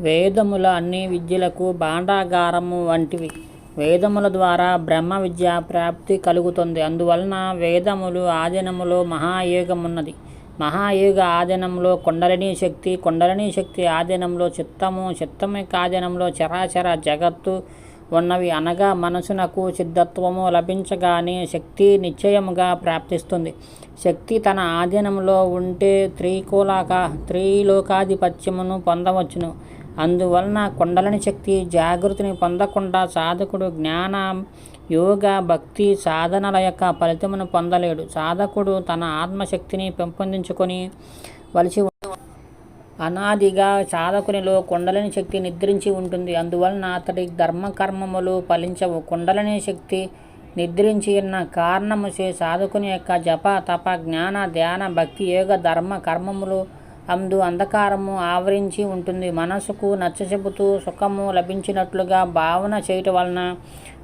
వేదముల అన్ని విద్యలకు భాండాగారము వంటివి. వేదముల ద్వారా బ్రహ్మ విద్య ప్రాప్తి కలుగుతుంది. అందువలన వేదములు ఆధీనములో మహాయోగమున్నది. మహాయోగ ఆధీనంలో కుండలిని శక్తి కుండలిని శక్తి ఆధీనంలో చిత్తము చిత్తము యొక్క ఆధీనంలో చరాచర జగత్తు ఉన్నవి. అనగా మనసునకు సిద్ధత్వము లభించగానే శక్తి నిశ్చయముగా ప్రాప్తిస్తుంది. శక్తి తన ఆధీనంలో ఉంటే త్రికూలక త్రిలోకాధిపత్యమును పొందవచ్చును. అందువలన కుండలని శక్తి జాగృతిని పొందకుండా సాధకుడు జ్ఞాన యోగ భక్తి సాధనల యొక్క ఫలితమును పొందలేడు. సాధకుడు తన ఆత్మశక్తిని పెంపొందించుకొని వలసి అనాదిగా సాధకునిలో కుండలని శక్తి నిద్రించి ఉంటుంది. అందువలన అతడి ధర్మకర్మములు ఫలించవు. కుండలని శక్తి నిద్రించి ఉన్న కారణముచే సాధకుని యొక్క జప తప జ్ఞాన ధ్యాన భక్తి యోగ ధర్మ కర్మములు అందు అంధకారము ఆవరించి ఉంటుంది. మనసుకు నచ్చచెబుతూ సుఖము లభించినట్లుగా భావన చేయటం వలన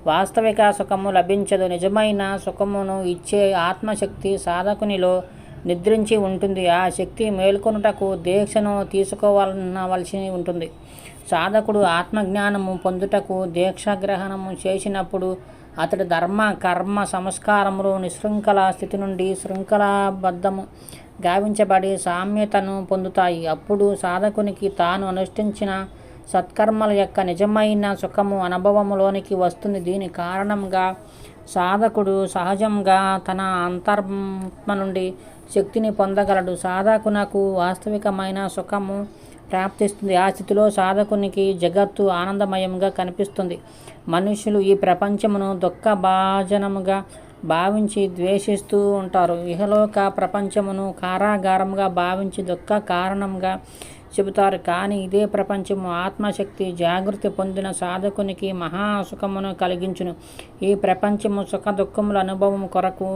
వాస్తవిక సుఖము లభించదు. నిజమైన సుఖమును ఇచ్చే ఆత్మశక్తి సాధకునిలో నిద్రించి ఉంటుంది. ఆ శక్తి మేల్కొనుటకు దీక్షను తీసుకోవాలవలసి ఉంటుంది. సాధకుడు ఆత్మజ్ఞానము పొందుటకు దీక్షాగ్రహణము చేసినప్పుడు అతడి ధర్మ కర్మ సంస్కారములు నిశృంఖల స్థితి నుండి శృంఖలాబద్ధము గావించబడి సామ్యతను పొందుతాయి. అప్పుడు సాధకునికి తాను అనుష్ఠించిన సత్కర్మల యొక్క నిజమైన సుఖము అనుభవములోనికి వస్తుంది. దీని కారణంగా సాధకుడు సహజంగా తన అంతర్మ నుండి శక్తిని పొందగలడు. సాధకునకు వాస్తవికమైన సుఖము ప్రాప్తిస్తుంది. ఆ స్థితిలో సాధకునికి జగత్తు ఆనందమయంగా కనిపిస్తుంది. మనుషులు ఈ ప్రపంచమును దుఃఖ భాజనముగా భావించి ద్వేషిస్తూ ఉంటారు. ఇహలోక ప్రపంచమును కారాగారంగా భావించి దుఃఖ కారణంగా చెబుతారు. కానీ ఇదే ప్రపంచము ఆత్మశక్తి జాగృతి పొందిన సాధకునికి మహాసుఖమును కలిగించును. ఈ ప్రపంచము సుఖ దుఃఖముల అనుభవం కొరకు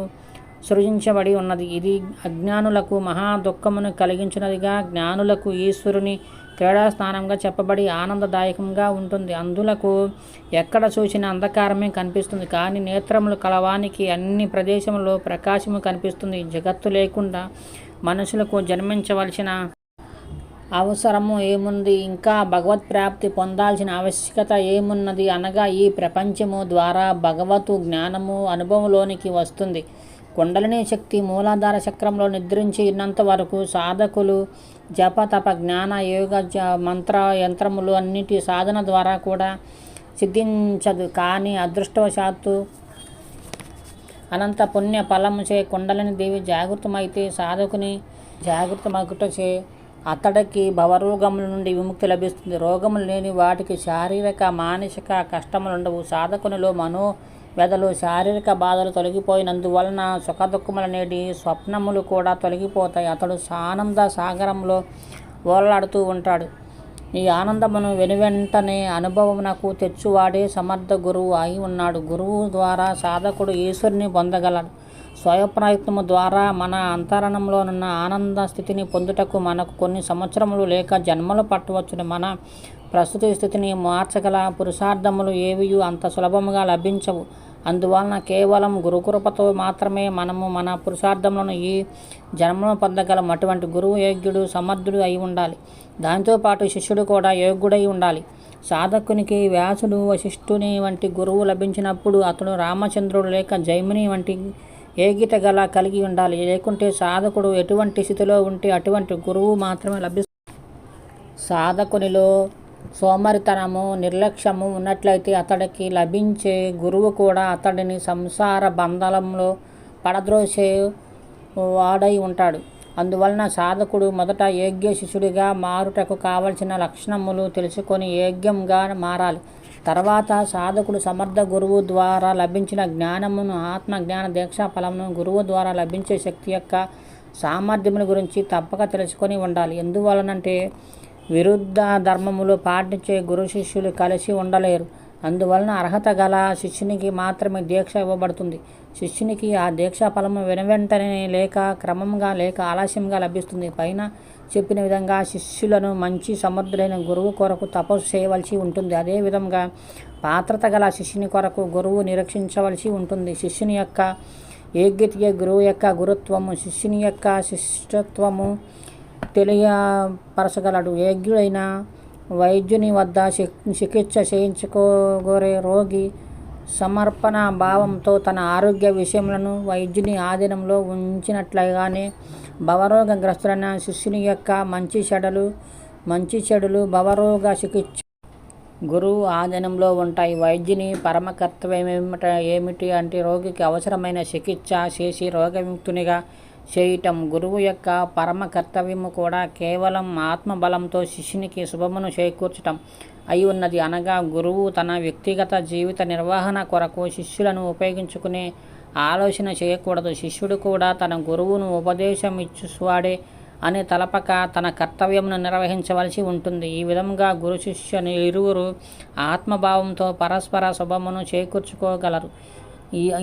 సృజించబడి ఉన్నది. ఇది అజ్ఞానులకు మహా దుఃఖమును కలిగించినదిగా జ్ఞానులకు ఈశ్వరుని క్రీడాస్థానంగా చెప్పబడి ఆనందదాయకంగా ఉంటుంది. అందులకు ఎక్కడ చూసిన అంధకారమే కనిపిస్తుంది. కానీ నేత్రములు కలవానికి అన్ని ప్రదేశంలో ప్రకాశము కనిపిస్తుంది. జగత్తు లేకుండా మనుషులకు జన్మించవలసిన అవసరము ఏముంది? ఇంకా భగవత్ ప్రాప్తి పొందాల్సిన ఆవశ్యకత ఏమున్నది? అనగా ఈ ప్రపంచము ద్వారా భగవతు జ్ఞానము అనుభవంలోనికి వస్తుంది. కుండలిని శక్తి మూలాధార చక్రంలో నిద్రించి ఉన్నంత వరకు సాధకులు జప తప జ్ఞాన యోగ జ మంత్ర యంత్రములు అన్నిటి సాధన ద్వారా కూడా సిద్ధించదు. కానీ అదృష్టవశాత్తు అనంత పుణ్య ఫలముచే కుండలిని దేవి జాగృతమైతే సాధకుని జాగృతమగుటచే అతడికి భవరోగముల నుండి విముక్తి లభిస్తుంది. రోగములు లేని వాటికి శారీరక మానసిక కష్టములు ఉండవు సాధకునిలో మనో వ్యధలు శారీరక బాధలు తొలగిపోయినందువలన సుఖదుఖములనేటి స్వప్నములు కూడా తొలగిపోతాయి. అతడు ఆనంద సాగరంలో ఓలాడుతూ ఉంటాడు. ఈ ఆనందమును వెనువెంటనే అనుభవమునకు తెచ్చువాడే సమర్థ గురువు అయి ఉన్నాడు. గురువు ద్వారా సాధకుడు ఈశ్వరుని పొందగలడు. స్వయప్రయత్నము ద్వారా మన అంతరణంలోనున్న ఆనంద స్థితిని పొందుటకు మనకు కొన్ని సంవత్సరములు లేక జన్మలు పట్టవచ్చును. మన ప్రస్తుత స్థితిని మార్చగల పురుషార్థములు ఏవి అంత సులభముగా లభించవు. అందువలన కేవలం గురుకృపతో మాత్రమే మనము మన పురుషార్థములను ఈ జన్మను పొందగలం. అటువంటి గురువు యోగ్యుడు సమర్థుడు అయి ఉండాలి. దాంతోపాటు శిష్యుడు కూడా యోగ్యుడై ఉండాలి. సాధకునికి వ్యాసుడు వశిష్ఠుని వంటి గురువు లభించినప్పుడు అతడు రామచంద్రుడు లేక జైమిని వంటి ఏగిత గల కలిగి ఉండాలి. లేకుంటే సాధకుడు ఎటువంటి స్థితిలో ఉంటే అటువంటి గురువు మాత్రమే లభిస్తుంది సాధకునిలో సోమరితనము నిర్లక్ష్యము ఉన్నట్లయితే అతడికి లభించే గురువు కూడా అతడిని సంసార బంధంలో పడద్రోసే వాడై ఉంటాడు. అందువలన సాధకుడు మొదట యోగ్య శిష్యుడిగా మారుటకు కావలసిన లక్షణములు తెలుసుకొని యోగ్యంగా మారాలి. తర్వాత సాధకుడు సమర్థ గురువు ద్వారా లభించిన జ్ఞానమును ఆత్మ జ్ఞాన దీక్షా ఫలమును గురువు ద్వారా లభించే శక్తి యొక్క సామర్థ్యముల గురించి తప్పక తెలుసుకొని ఉండాలి. ఎందువలనంటే విరుద్ధ ధర్మములు పాటించే గురు శిష్యులు కలిసి ఉండలేరు. అందువలన అర్హత గల శిష్యునికి మాత్రమే దీక్ష ఇవ్వబడుతుంది. శిష్యునికి ఆ దీక్షా ఫలము వెనువెంటనే లేక క్రమంగా లేక ఆలస్యంగా లభిస్తుంది. పైన చెప్పిన విధంగా శిష్యులను మంచి సమర్థులైన గురువు కొరకు తపస్సు చేయవలసి ఉంటుంది. అదేవిధంగా పాత్రత గల శిష్యుని కొరకు గురువు నిరీక్షించవలసి ఉంటుంది. శిష్యుని యొక్క యోగ్యతయే గురువు యొక్క గురుత్వము. శిష్యుని యొక్క శిష్టత్వము తెలియపరచగలడు యోగ్యుడైన వైద్యుని వద్ద చికిత్స చేయించుకోగోరే రోగి సమర్పణ భావంతో తన ఆరోగ్య విషయములను వైద్యుని ఆధీనంలో ఉంచినట్లుగానే భవరోగగ్రస్తులైన శిష్యుని యొక్క మంచి చెడులు మంచి చెడులు భవరోగ చికిత్స గురువు ఆధీనంలో ఉంటాయి. వైద్యుని పరమకర్తవ్యం ఏమిట ఏమిటి అంటే రోగికి అవసరమైన చికిత్స చేసి రోగముక్తునిగా చేయటం. గురువు యొక్క పరమ కర్తవ్యము కూడా కేవలం ఆత్మబలంతో శిష్యునికి శుభమును చేకూర్చటం అయి ఉన్నది. అనగా గురువు తన వ్యక్తిగత జీవిత నిర్వహణ కొరకు శిష్యులను ఉపయోగించుకునే ఆలోచన చేయకూడదు. శిష్యుడు కూడా తన గురువును ఉపదేశం ఇచ్చువాడే అని తలపక తన కర్తవ్యమును నిర్వహించవలసి ఉంటుంది. ఈ విధంగా గురు శిష్యుని ఇరువురు ఆత్మభావంతో పరస్పర శుభమును చేకూర్చుకోగలరు.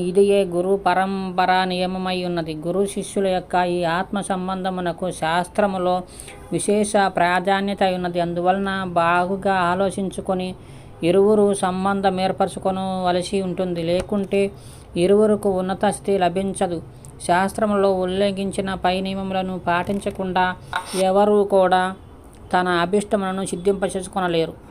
ఇదియే గురు పరంపరా నియమమై ఉన్నది. గురు శిష్యుల యొక్క ఈ ఆత్మ సంబంధమునకు శాస్త్రములో విశేష ప్రాధాన్యత ఉన్నది. అందువలన బాగుగా ఆలోచించుకొని ఇరువురు సంబంధం ఏర్పరచుకొనవలసి ఉంటుంది. లేకుంటే ఇరువురుకు ఉన్నత స్థితి లభించదు. శాస్త్రములో ఉల్లేఖించిన పై నియమములను పాటించకుండా ఎవరూ కూడా తన అభిష్టములను సిద్ధింపచేసుకొనలేరు.